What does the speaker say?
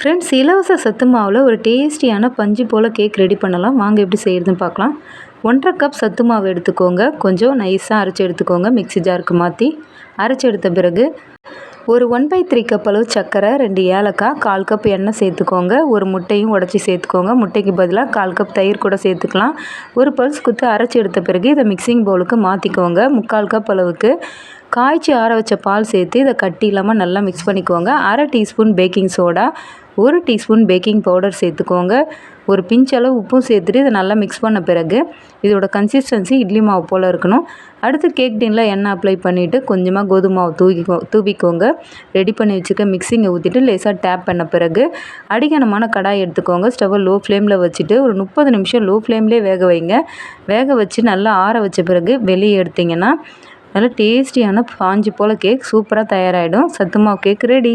Friends இலவச சத்து மாவில் ஒரு டேஸ்டியான பஞ்சு போல் கேக் ரெடி பண்ணலாம். வாங்க எப்படி செய்கிறதுன்னு பார்க்கலாம். ஒன்றரை கப் சத்து மாவு எடுத்துக்கோங்க. கொஞ்சம் நைஸாக அரைச்சி எடுத்துக்கோங்க. மிக்ஸி ஜாருக்கு மாற்றி அரைச்சி எடுத்த பிறகு ஒரு ஒன் பை த்ரீ கப் அளவு சர்க்கரை ரெண்டு ஏலக்காய் கால் கப் எண்ணெய் சேர்த்துக்கோங்க. ஒரு முட்டையும் உடச்சி சேர்த்துக்கோங்க. முட்டைக்கு பதிலாக கால் கப் தயிர் கூட சேர்த்துக்கலாம். ஒரு பல்ஸ் குத்து அரைச்சி எடுத்த பிறகு இதை மிக்சிங் பவுலுக்கு மாற்றிக்கோங்க முக்கால் கப் அளவுக்கு காய்ச்சி ஆற வச்ச பால் சேர்த்து இதை கட்டி இல்லாமல் நல்லா மிக்ஸ் பண்ணிக்கோங்க. அரை டீஸ்பூன் பேக்கிங் சோடா ஒரு டீஸ்பூன் பேக்கிங் பவுடர் சேர்த்துக்கோங்க. ஒரு பிஞ்ச் அளவு உப்பும் சேர்த்துட்டு இதை நல்லா மிக்ஸ் பண்ண பிறகு இதோட கன்சிஸ்டன்சி இட்லி மாவு போல் இருக்கணும். அடுத்து கேக் டின்னில் எண்ணெய் அப்ளை பண்ணிவிட்டு கொஞ்சமாக கோதுமை மாவு தூக்கிக்கோ தூவிக்கோங்க. ரெடி பண்ணி வச்சுக்க மிக்சிங்கை ஊற்றிட்டு லேசாக டேப் பண்ண பிறகு அடிகனமான கடாய் எடுத்துக்கோங்க. ஸ்டவ்வை லோ ஃப்ளேமில் வச்சுட்டு ஒரு முப்பது நிமிஷம் லோ ஃப்ளேம்லேயே வேக வைங்க. வேக வச்சு நல்லா ஆற வச்ச பிறகு வெளியே எடுத்திங்கன்னா நல்லா டேஸ்டியான பாஞ்சு போல் கேக் சூப்பராக தயாராகிடும் சத்து மாவு கேக் ரெடி